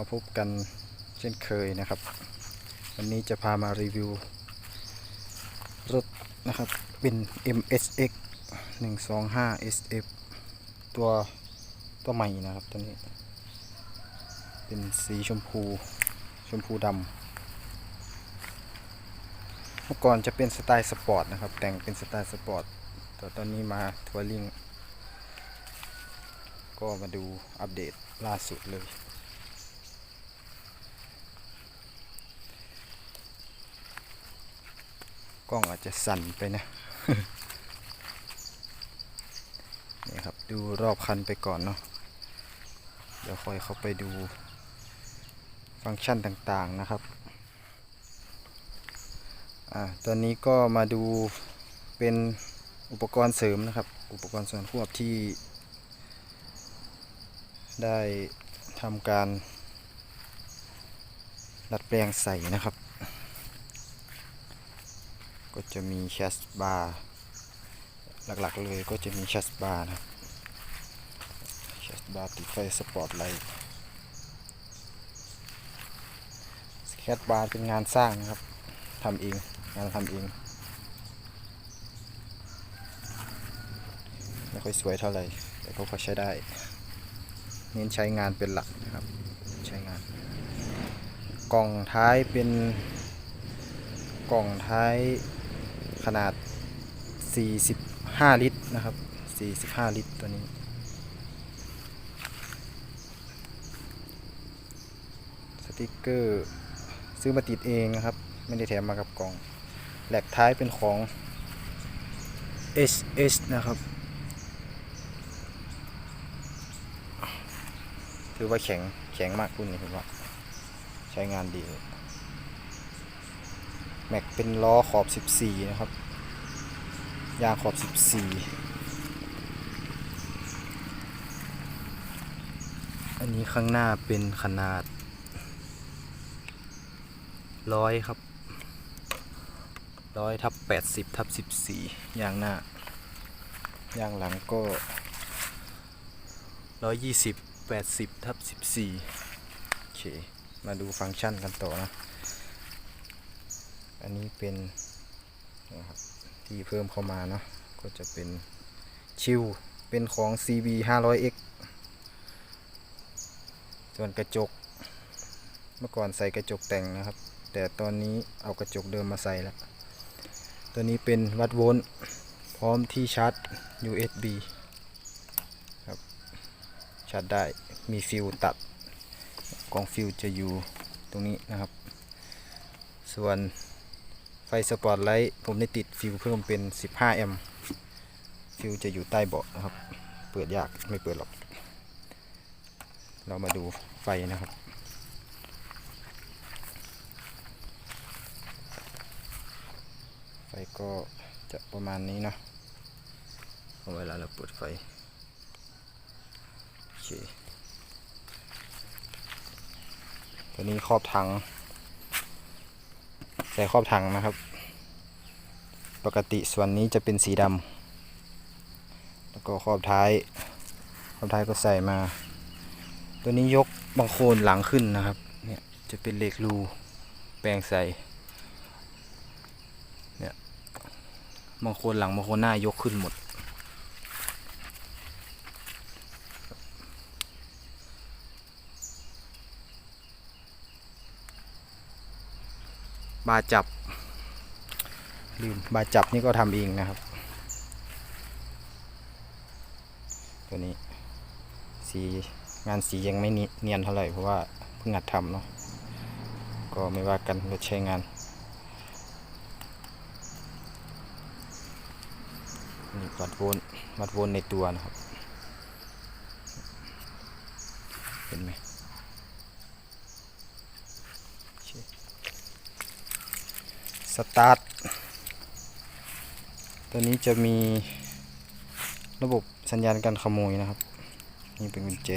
มาพบกันเช่นเคยนะครับ วันนี้จะพามารีวิว รถนะครับเป็น MSX 125 SF ตัวตัวใหม่นะครับตัวนี้ เป็นสีชมพู ชมพูดำเมื่อก่อนจะเป็นสไตล์สปอร์ตนะครับ แต่งเป็นสไตล์สปอร์ตแต่ตอนนี้มาทัวริงก็มาดูอัปเดตล่าสุดเลย กล้องอาจจะสั่นไปนะนี่ครับดูรอบคันไปก่อนเนาะเดี๋ยวค่อยเข้าไปดู ฟังก์ชันต่างๆนะครับอ่าตอนนี้ก็มาดูเป็นอุปกรณ์เสริมนะครับ อุปกรณ์ส่วนควบที่ ได้ทำการดัดแปลงใส่นะครับ ก็จะมีแคสบาร์หลักๆเลยก็จะมีแคสบาร์นะแคสบาร์ติดไฟสปอร์ตไลท์แคสบาร์เป็นงานสร้างนะครับทำเองงานทำเองไม่ค่อยสวยเท่าไหร่แต่ก็พอใช้ได้ เน้นใช้งานเป็นหลักนะครับใช้งาน กล่องท้ายเป็นกล่องท้าย ขนาด 45 ลิตรนะครับ 45 ลิตรตัวนี้ สติกเกอร์ซื้อมาติดเองนะครับ ไม่ได้แถมมากับกล่อง แหลกท้ายเป็นของ HS นะครับ ถือว่าแข็ง แข็งมากคุณนี่ผมว่า ใช้งานดีเลย แม็กเป็นล้อขอบ 14 นะครับ ยางขอบ 14 อันนี้ข้างหน้าเป็นขนาดร้อยครับร้อยทับ80ทับ14ยางหน้า ยางหลังก็120 80ทับ14โอเค มาดูฟังก์ชันกันต่อนะ อันนี้เป็นนะครับที่เพิ่มเข้ามาเนาะก็จะเป็นชิวเป็นของ CB 500X ส่วนกระจก เมื่อก่อนใส่กระจกแต่งนะครับ แต่ตอนนี้เอากระจกเดิมมาใส่แล้ว ตัวนี้เป็นวัดโวลต์พร้อมที่ชาร์จ USB ชาร์จได้มีฟิวตัดกล่องฟิวจะอยู่ตรงนี้นะครับ ส่วน ไฟสปอตไลท์ผมได้ติดฟิวเพิ่มเป็น 15 แอมป์ฟิวจะอยู่ใต้เบาะนะครับ เปิดยากไม่เปิดหรอก เรามาดูไฟนะครับไฟก็จะประมาณนี้นะเอเวลาเราเปิดไฟโอเคตัวนี้ครอบถัง ใส่ครอบถังนะครับ ปกติส่วนนี้จะเป็นสีดำแล้วก็ครอบท้ายครอบท้ายก็ใส่มา ตัวนี้ยกบังโคนหลังขึ้นนะครับเนี่ยจะเป็นเหล็กรูแปลงใส่เนี่ยบังโคนหลังบังโคนหน้ายกขึ้นหมด บาจับลืมบาจับนี่ก็ทำเองนะครับ ตัวนี้สีงานสียังไม่เนียนเท่าไหร่เพราะว่าเพิ่งหัดทำเนาะก็ไม่ว่ากันรถใช้งานนี่วัดโวลวัดโวลในตัวนะครับ เห็นไหม สตาร์ท ตัวนี้จะมีระบบสัญญาณการขโมยนะครับ นี่เป็นกุญแจ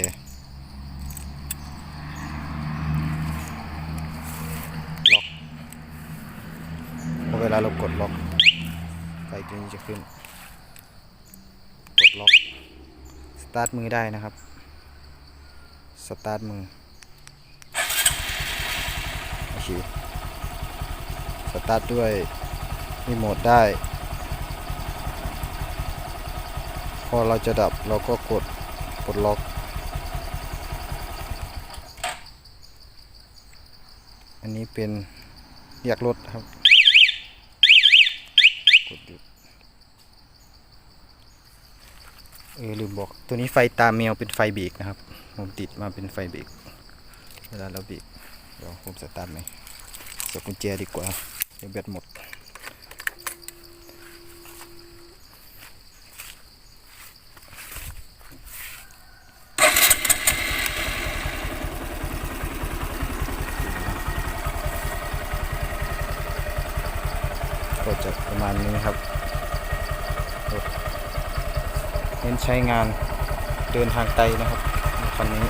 ล็อกพอเวลาเรากดล็อกไฟตัวนี้จะขึ้น กดล็อก สตาร์ทมือได้นะครับ สตาร์ทมือ โอเค สตาร์ทด้วยรีโมทได้ พอเราจะดับเราก็กดกดล็อก อันนี้เป็นเรียกรถครับ กดหยุดเออลืมบอกตัวนี้ไฟตาแมวเป็นไฟเบรกนะครับ ผมติดมาเป็นไฟเบรกเวลาเราเบรกเดี๋ยวผมสตาร์ทไหมเสียบกุญแจดีกว่า ดี๋ยวแบตหมด ก็จะประมาณนี้ครับเน้นใช้งานเดินทางไกลนะครับคันนี้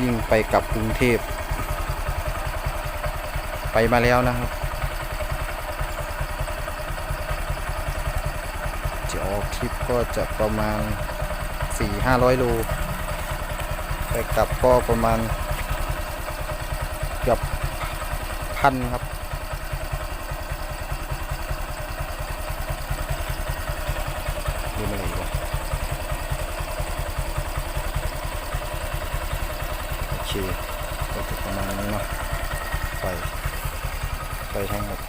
ยิ่งไปกับกรุงเทพ ไปมาแล้วนะครับจะออกทริปก็จะประมาณ 4-500โลไปกลับก็ประมาณเกือบพันครับ ลืมอะไรอีกวะโอเคก็จะประมาณนี้เนาะไฟไฟ ทั้งหมด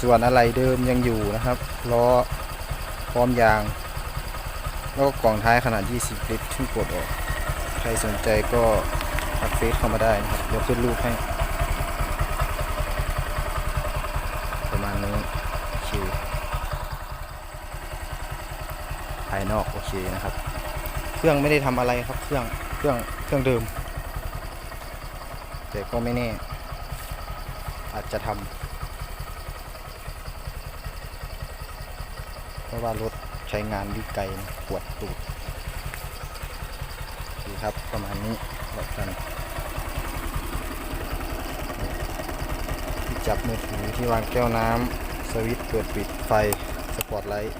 ส่วนอะไรเดิมยังอยู่นะครับล้อพร้อมยาง แล้วก็กล่องท้ายขนาด 20 ลิตรที่ปลดออก ใครสนใจก็ทักเฟซเข้ามาได้นะครับเดี๋ยวขึ้นรูปให้ ประมาณนี้โอเค ภายนอกโอเคนะครับ เครื่องไม่ได้ทำอะไรครับ เครื่องเครื่องเครื่องเดิมแต่ก็ไม่แน่ อาจจะทำเพราะว่ารถใช้งานวิไกลนะปวดตูดโอเคครับประมาณนี้บอกกันจับมือถือที่วางแก้วน้ำสวิตช์เปิดปิดไฟ สปอตไลท์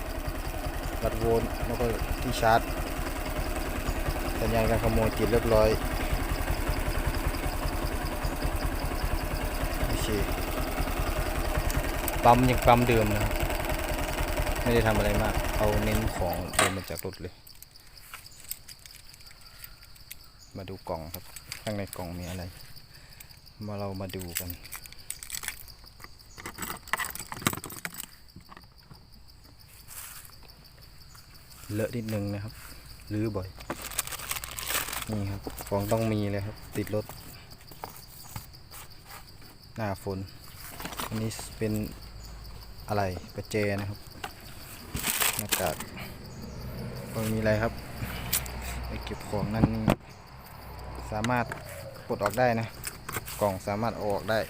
วัดโวลต์แล้วก็ที่ชาร์จสัญญาณการขโมยติดเรียบร้อยโอเคปั๊มยังปั๊มเดิมนะครับไม่ได้ทำอะไรมาก เอาเน้นของเดิมมาจากรถเลย มาดูกล่องครับ ข้างในกล่องมีอะไร มาเรามาดูกัน เลอะนิดนึงนะครับรื้อบ่อย นี่ครับ ของต้องมีเลยครับ ติดรถ หน้าฝน อันนี้เป็นอะไรประแจนะครับหน้ากากก็มีอะไรครับไปเก็บของนั่นนี่สามารถปลดออกได้นะ กล่องสามารถออกได้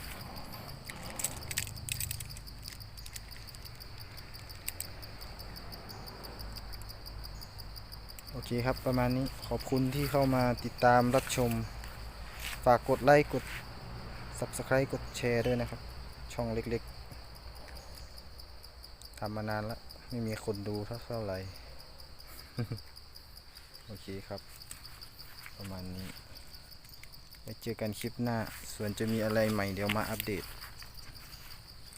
โอ เคครับประมาณนี้ขอบคุณที่เข้ามาติดตามรับชม ฝากกดไลค์กด Subscribe กดแชร์ด้วยนะครับ ช่องเล็กๆทำมานานแล้วไม่มีคนดูเท่าไหร่ โอเคครับ ประมาณนี้ไว้เจอกันคลิปหน้า ส่วนจะมีอะไรใหม่เดี๋ยวมาอัปเดต